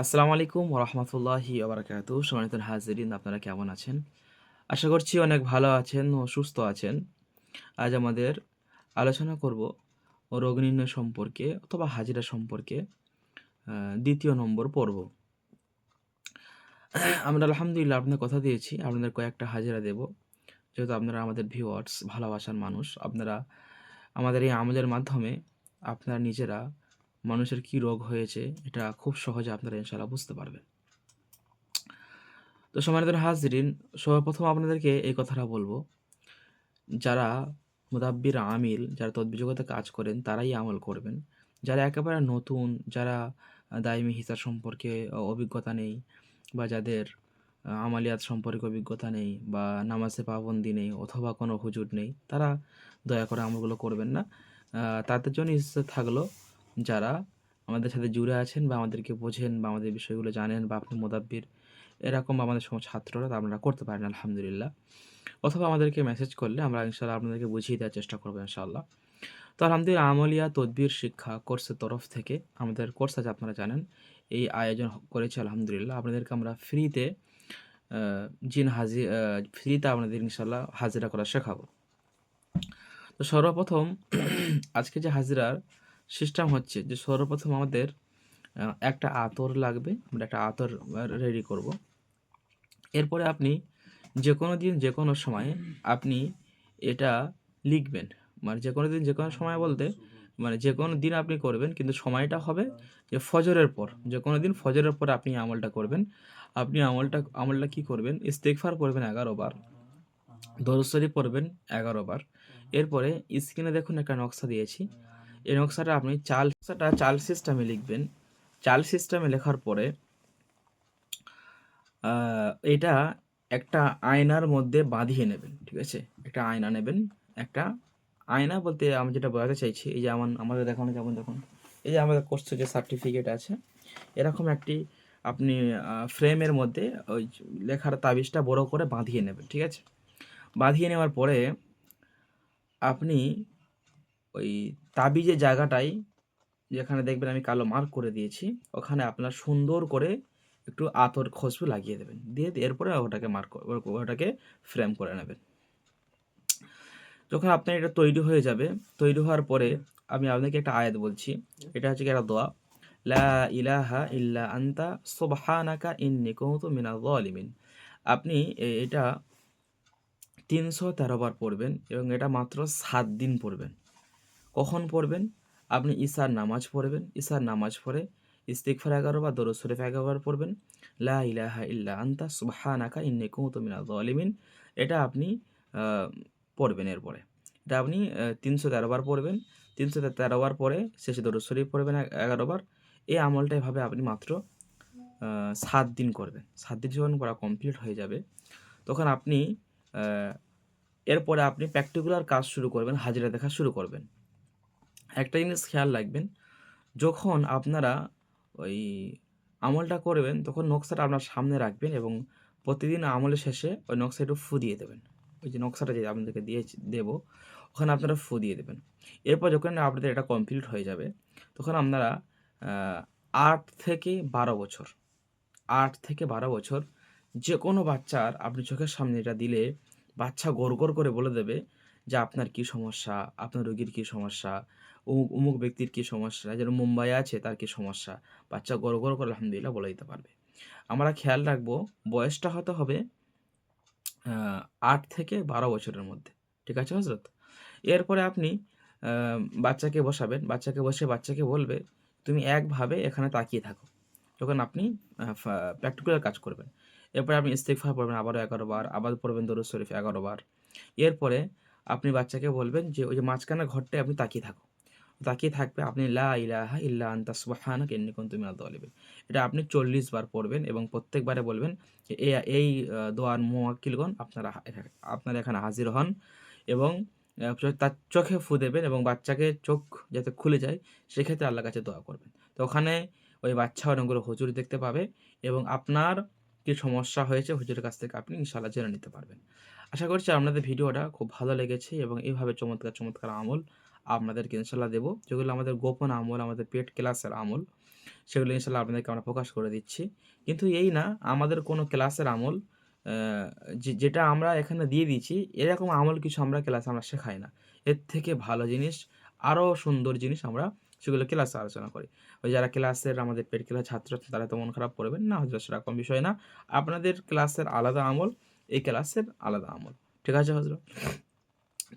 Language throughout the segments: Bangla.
আসসালামু আলাইকুম রহমতুল্লাহি আবরাকাত সম্মানিত হাজিরিন, আপনারা কেমন আছেন? আশা করছি অনেক ভালো আছেন ও সুস্থ আছেন। আজ আমাদের আলোচনা করব রোগ নির্ণয় সম্পর্কে অথবা হাজিরা সম্পর্কে দ্বিতীয় নম্বর পর্ব। আমরা আলহামদুলিল্লাহ আপনাদের কথা দিয়েছি, আপনাদের কয়েকটা হাজিরা দেব। যেহেতু আপনারা আমাদের ভিউয়ার্স ভালোবাসার মানুষ, আপনারা আমাদের এই আমলের মাধ্যমে আপনারা নিজেরা মানুষের কি রোগ হয়েছে, এটা খুব সহজে আপনারা ইনশাআল্লাহ বুঝতে পারবেন। তো সম্মানিত হাজরিন, সর্বপ্রথম আপনাদেরকে এই কথাটা বলব। যারা মুদাব্বির আমিল, যারা তদ্বি জগতে কাজ করেন, তারাই আমল করবেন। যারা একেবারে নতুন, যারা দায়মি হিসাব সম্পর্কে অভিজ্ঞতা নেই বা যাদের আমালিয়াত সম্পর্কে অভিজ্ঞতা নেই বা নামাজে পাবন্দি নেই অথবা কোনো হুজুর নেই, তারা দয়া করে আমলগুলো করবেন না। তাদের জন্য ইচ্ছে থাকল যারা আমাদের সাথে জুড়ে আছেন বা আমাদেরকে বোঝেন বা আমাদের বিষয়গুলো জানেন বা আপনি মোদাব্বির, এরকম আমাদের সমস্ত ছাত্ররা তা আপনারা করতে পারেন, আলহামদুলিল্লাহ। অথবা আমাদেরকে মেসেজ করলে আমরা ইনশাল্লাহ আপনাদেরকে বুঝিয়ে দেওয়ার চেষ্টা করব ইনশাআল্লাহ। তো আলহামদুলিল্লাহ আমলিয়া তদবির শিক্ষা কোর্সের তরফ থেকে আমাদের কোর্স আছে আপনারা জানেন, এই আয়োজন করেছে আলহামদুলিল্লাহ। আপনাদেরকে আমরা ফ্রিতে জিন হাজি ফ্রিতে আপনাদের ইনশাল্লাহ হাজিরা করা শেখাবো। তো সর্বপ্রথম আজকে যে হাজিরার সিস্টেম হচ্ছে যে সর্বপ্রথম আমাদের একটা আতর লাগবে, আমরা একটা আতর রেডি করব। এরপরে আপনি যে কোনো দিন যে কোনো সময়ে আপনি এটা লিখবেন। মানে যে কোনো দিন যে কোনো সময় বলতে মানে যে কোনো দিন আপনি করবেন, কিন্তু সময়টা হবে যে ফজরের পর। যে কোনো দিন ফজরের পর আপনি আমলটা করবেন। আপনি আমলটা আমলটা কি করবেন? ইস্তেকফার করবেন এগারো বার। দরসরি পড়বেন এগারো বার। এরপরে স্ক্রিনে দেখুন একটা নকশা দিয়েছি। এই নকশাটা আপনি চাল নকশাটা চাল সিস্টেমে লিখবেন। চাল সিস্টেমে লেখার পরে এটা একটা আয়নার মধ্যে বাঁধিয়ে নেবেন, ঠিক আছে? একটা আয়না নেবেন, একটা আয়না বলতে আমি যেটা বোঝাতে চাইছি, এই যে আমার, আমাদের দেখানো যেমন দেখুন, এই যে আমাদের কোর্সের যে সার্টিফিকেট আছে, এরকম একটি আপনি ফ্রেমের মধ্যে ওই লেখার তাবিজটা বড় করে বাঁধিয়ে নেবেন, ঠিক আছে? বাঁধিয়ে নেওয়ার পরে আপনি ওই তাবিজের জায়গাটায় যেখানে দেখবেন আমি কালো মার্ক করে দিয়েছি, ওখানে আপনার সুন্দর করে একটু আতর খুশবু লাগিয়ে দেবেন। দিয়ে এরপরে ওটাকে মার্ক ওটাকে ফ্রেম করে নেবেন। যখন আপনার এটা তৈরি হয়ে যাবে, তৈরি হওয়ার পরে আমি আপনাকে একটা আয়াত বলছি, এটা হচ্ছে একটা দোয়া, লা ইলাহা ইল্লা আন্তা সুবহানাকা ইন্নী কুনতু মিনাজ জালিমিন আপনি এটা তিনশো তেরো বার পড়বেন এবং এটা মাত্র সাত দিন পড়বেন। কখন পড়বেন? আপনি ঈশার নামাজ পড়বেন। ঈশার নামাজ পড়ে ইস্তিকফার এগারো বার দরুদ শরীফ এগারো বার পড়বেন। লা ইলাহা ইল্লা আন্তা, সুবহানাকা ইন্নী কুনতু মিনাজ জালিমিন এটা আপনি পড়বেন এরপরে। এটা আপনি তিনশো তেরো বার পড়বেন। তিনশো তেরো বার পরে শেষে দরুদ শরীফ পড়বেন বার এই আমলটা এভাবে আপনি মাত্র সাত দিন করবেন। সাত দিন যখন করা কমপ্লিট হয়ে যাবে, তখন আপনি এরপরে আপনি প্র্যাকটিকুলার কাজ শুরু করবেন, হাজিরা দেখা শুরু করবেন। একটা জিনিস খেয়াল রাখবেন, যখন আপনারা ওই আমলটা করবেন, তখন নকশাটা আপনার সামনে রাখবেন এবং প্রতিদিন আমলের শেষে ওই নকশা একটু ফু দিয়ে দেবেন। ওই যে নকশাটা যে আপনাদেরকে দিয়ে দেবো, ওখানে আপনারা ফু দিয়ে দেবেন। এরপর যখন আপনাদের এটা কমপ্লিট হয়ে যাবে, তখন আপনারা আট থেকে বারো বছর, আট থেকে বারো বছর যে কোনো বাচ্চার আপনি চোখের সামনে এটা দিলে বাচ্চা গড় করে বলে দেবে যে আপনার কি সমস্যা, আপনার রোগীর কি সমস্যা অমুক অমুক ব্যক্তির কী সমস্যা? যেন মুম্বাই আছে, তার কী সমস্যা? বাচ্চা গড় গড় করে আলহামদুলিল্লাহ বলে দিতে পারবে। আমরা খেয়াল রাখব, বয়সটা হতে হবে আট থেকে বারো বছরের মধ্যে। ঠিক আছে হজরত এরপরে আপনি বাচ্চাকে বসাবেন, বাচ্চাকে বসে বাচ্চাকে বলবে, তুমি একভাবে এখানে তাকিয়ে থাকো। যখন আপনি প্র্যাকটিক্যাল কাজ করবেন। এরপরে আপনি ইস্তেকফার পড়বেন আবারও এগারো বার আবার পড়বেন দরুদ শরীফ এগারো বার। এরপরে আপনি বাচ্চাকে বলবেন যে, ওই যে মাঝখানে ঘরটায় আপনি তাকিয়ে থাকো। তাকিয়ে থাকবে, আপনি লা ইলাহা ইল্লা আন্তা সুবহানাকা ইন্নী কুনতু মিনাজ জালিমিন এটা আপনি চল্লিশ বার পড়বেন এবং প্রত্যেকবারে বলবেন যে এই এই দোয়ার মুয়াক্কিলগণ আপনারা আপনারা এখানে হাজির হন এবং তার চোখে ফু দেবেন এবং বাচ্চাকে চোখ যাতে খুলে যায়, সেক্ষেত্রে আল্লাহর কাছে দোয়া করবেন। তো ওখানে ওই বাচ্চা অনেকগুলো হুজুর দেখতে পাবে এবং আপনার কি সমস্যা হয়েছে হুজুরের কাছ থেকে আপনি ইনশাল্লাহ জেনে নিতে পারবেন। আশা করছি আপনাদের ভিডিওটা খুব ভালো লেগেছে এবং এইভাবে চমৎকার চমৎকার আমল আপনাদেরকে ইনশাল্লাহ দেবো। যেগুলো আমাদের গোপন আমল, আমাদের পেট ক্লাসের আমল, সেগুলো ইনশাল্লাহ আপনাদেরকে আমরা প্রকাশ করে দিচ্ছি। কিন্তু এই না, আমাদের কোনো ক্লাসের আমল যেটা আমরা এখানে দিয়ে দিচ্ছি এরকম আমল কিছু আমরা ক্লাসে আমরা শেখাই না। এর থেকে ভালো জিনিস, আরও সুন্দর জিনিস আমরা সেগুলো ক্লাসে আলোচনা করি। ওই যারা ক্লাসের আমাদের পেট ক্লাস ছাত্র তারা তো মন খারাপ করবেন না হজরত সেরকম বিষয় না। আপনাদের ক্লাসের আলাদা আমল, এই ক্লাসের আলাদা আমল। ঠিক আছে, হজরত?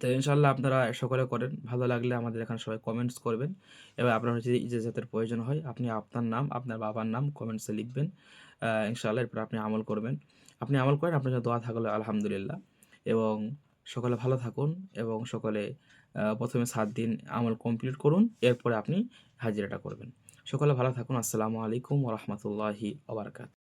তো ইনশাল্লাহ আপনারা সকলে করেন। ভালো লাগলে আমাদের এখানে সবাই কমেন্টস করবেন। এবার আপনার যদি ইজাজতের প্রয়োজন হয় আপনি আপনার নাম আপনার বাবার নাম কমেন্টসে লিখবেন। আহ, ইনশাআল্লাহ এরপর আপনি আমল করবেন। আপনি আমল করেন আপনার দোয়া থাকলে আলহামদুলিল্লাহ। এবং সকলে ভালো থাকুন এবং সকলে প্রথমে সাত দিন আমল কমপ্লিট করুন এরপরে আপনি হাজিরাটা করবেন। সকলে ভালো থাকুন। আসসালামু আলাইকুম রহমতুল্লাহি আবরকাত